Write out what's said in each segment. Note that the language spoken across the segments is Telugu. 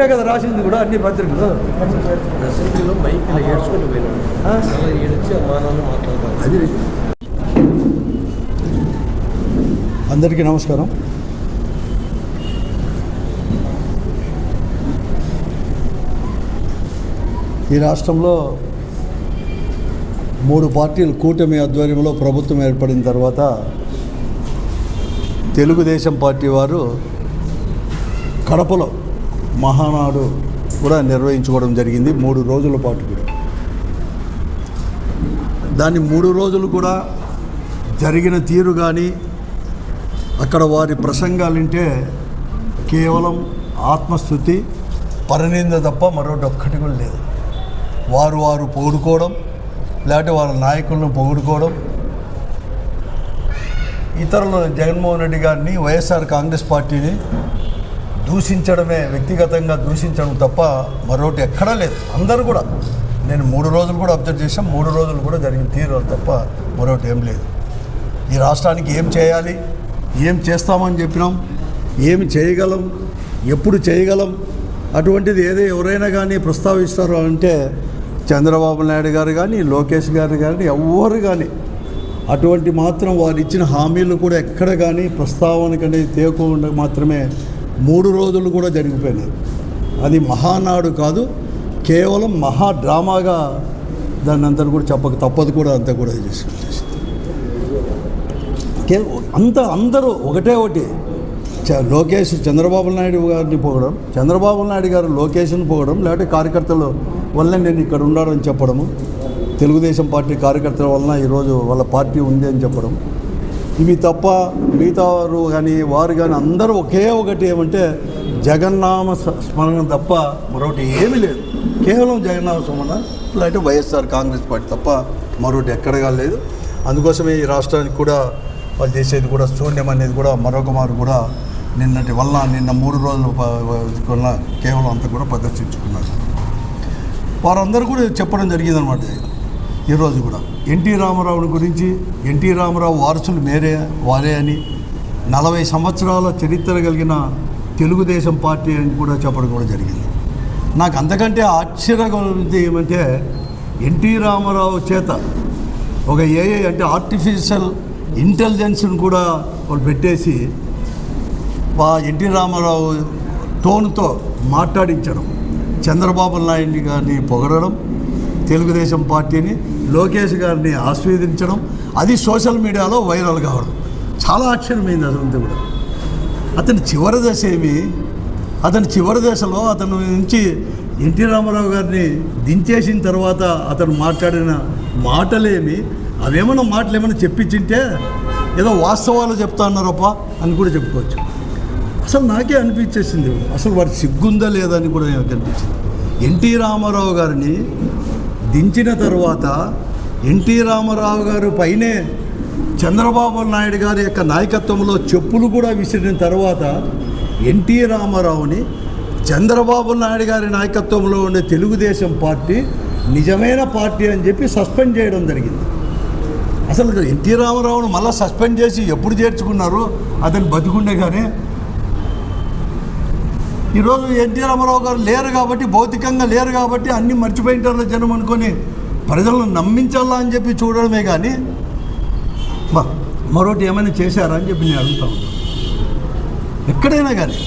మీరే కదా రాసింది కూడా అన్ని పత్రికలు. అసెంబ్లీలో మైక్ ఇలా ఏడ్చుకుంటూ పోయినాడు ఆ? అలా ఏడ్చి మా నాన్న మాట్లాడతాను అది అందరికీ నమస్కారం. ఈ రాష్ట్రంలో మూడు పార్టీలు కూటమి ఆధ్వర్యంలో ప్రభుత్వం ఏర్పడిన తర్వాత తెలుగుదేశం పార్టీ వారు కడపలో మహానాడు కూడా నిర్వహించుకోవడం జరిగింది మూడు రోజుల పాటు కూడా. దాన్ని మూడు రోజులు కూడా జరిగిన తీరు కానీ అక్కడ వారి ప్రసంగాలంటే కేవలం ఆత్మస్థుతి పరనింద తప్ప మరొకటి ఒక్కటి కూడా లేదు. వారు వారు పొగుడుకోవడం లేకపోతే వారి నాయకులను పొగుడుకోవడం. ఇతరులు జగన్మోహన్ రెడ్డి గారిని వైఎస్ఆర్ కాంగ్రెస్ పార్టీని దూషించడమే వ్యక్తిగతంగా దూషించడం తప్ప మరొకటి ఎక్కడా లేదు. అందరూ కూడా. నేను మూడు రోజులు కూడా అబ్జర్వ్ చేశాం మూడు రోజులు కూడా జరిగిన తీరు తప్ప మరొకటి ఏం లేదు. ఈ రాష్ట్రానికి ఏం చేయాలి ఏం చేస్తామని చెప్పినాం ఏమి చేయగలం ఎప్పుడు చేయగలం అటువంటిది ఏదో ఎవరైనా కానీ ప్రస్తావిస్తారు అంటే చంద్రబాబు నాయుడు గారు కానీ లోకేష్ గారు కానీ ఎవ్వరు కానీ అటువంటి మాత్రం వారు ఇచ్చిన హామీలు కూడా ఎక్కడ కానీ ప్రస్తావనకు అనేది తేకుండా మాత్రమే మూడు రోజులు కూడా జరిగిపోయినాయి. అది మహానాడు కాదు కేవలం మహా డ్రామాగా దాన్ని అంతా కూడా చెప్పక తప్పదు కూడా అంతా కూడా చేసి కే అంత అందరూ ఒకటే ఒకటి. చ- లోకేష్ చంద్రబాబు నాయుడు గారిని పోగడం చంద్రబాబు నాయుడు గారు లోకేష్ని పోగడం లేకపోతే కార్యకర్తలు వల్ల నేను ఇక్కడ ఉన్నాడని చెప్పడము తెలుగుదేశం పార్టీ కార్యకర్తల వలన ఈరోజు వాళ్ళ పార్టీ ఉంది అని చెప్పడం ఇవి తప్ప మిగతా వారు కానీ వారు కానీ అందరూ ఒకే ఒకటి ఏమంటే జగన్నామ స్మరణ తప్ప మరొకటి ఏమీ లేదు. కేవలం జగన్నామ స్మరణ లేకపోతే వైఎస్ఆర్ కాంగ్రెస్ పార్టీ తప్ప మరొకటి ఎక్కడగా లేదు. అందుకోసమే ఈ రాష్ట్రానికి కూడా వాళ్ళు చేసేది కూడా శూన్యం అనేది కూడా మరొక మారు కూడా నిన్నటి వల్ల నిన్న మూడు రోజులు కేవలం అంతా కూడా ప్రదర్శించుకున్నారు. వారందరూ కూడా చెప్పడం జరిగిందనమాట ఈరోజు కూడా. ఎన్టీ రామారావుని గురించి ఎన్టీ రామారావు వారసులు మేరే వారే అని నలభై సంవత్సరాల చరిత్ర కలిగిన తెలుగుదేశం పార్టీ అని కూడా చెప్పడం కూడా జరిగింది. నాకు అంతకంటే ఆశ్చర్యకరమైనది ఏమంటే ఎన్టీ రామారావు చేత ఒక ఏఐ అంటే ఆర్టిఫిషియల్ ఇంటెలిజెన్స్ని కూడా వాళ్ళు పెట్టేసి ఎన్టీ రామారావు టోన్తో మాట్లాడించడం చంద్రబాబు నాయుడు గారిని పొగడడం తెలుగుదేశం పార్టీని లోకేష్ గారిని ఆస్వాదించడం అది సోషల్ మీడియాలో వైరల్ కావడం. చాలా ఆశ్చర్యమైంది అసలు కూడా. అతని చివరి దశ ఏమి? అతని చివరి దశలో అతను నుంచి ఎన్టీ రామారావు గారిని దించేసిన తర్వాత అతను మాట్లాడిన మాటలేమి? అవేమన్నా మాటలు ఏమైనా చెప్పించింటే ఏదో వాస్తవాలు చెప్తా అన్నారప్ప అని కూడా చెప్పుకోవచ్చు. అసలు నాకే అనిపించేసింది. అసలు వాడు సిగ్గుందా లేదా అని కూడా నాకు అనిపించింది. ఎన్టీ రామారావు గారిని దించిన తర్వాత ఎన్టీ రామారావు గారు పైనే చంద్రబాబు నాయుడు గారి యొక్క నాయకత్వంలో చెప్పులు కూడా విసిరిన తర్వాత ఎన్టీ రామారావుని చంద్రబాబు నాయుడు గారి నాయకత్వంలో ఉండే తెలుగుదేశం పార్టీ నిజమైన పార్టీ అని చెప్పి సస్పెండ్ చేయడం జరిగింది. అసలు ఎన్టీ రామారావును మళ్ళీ సస్పెండ్ చేసి ఎప్పుడు చేర్చుకున్నారు అతను కానీ ఈరోజు ఎన్టీ రామారావు గారు లేరు కాబట్టి భౌతికంగా లేరు కాబట్టి అన్నీ మర్చిపోయింటారు జనం అనుకొని ప్రజలను నమ్మించాలా అని చెప్పి చూడడమే కానీ బా మరొకటి ఏమైనా చేశారా అని చెప్పి నేను అడుగుతా ఉన్నాను ఎక్కడైనా కానీ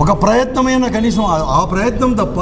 ఒక ప్రయత్నమైన కనీసం ఆ ప్రయత్నం తప్ప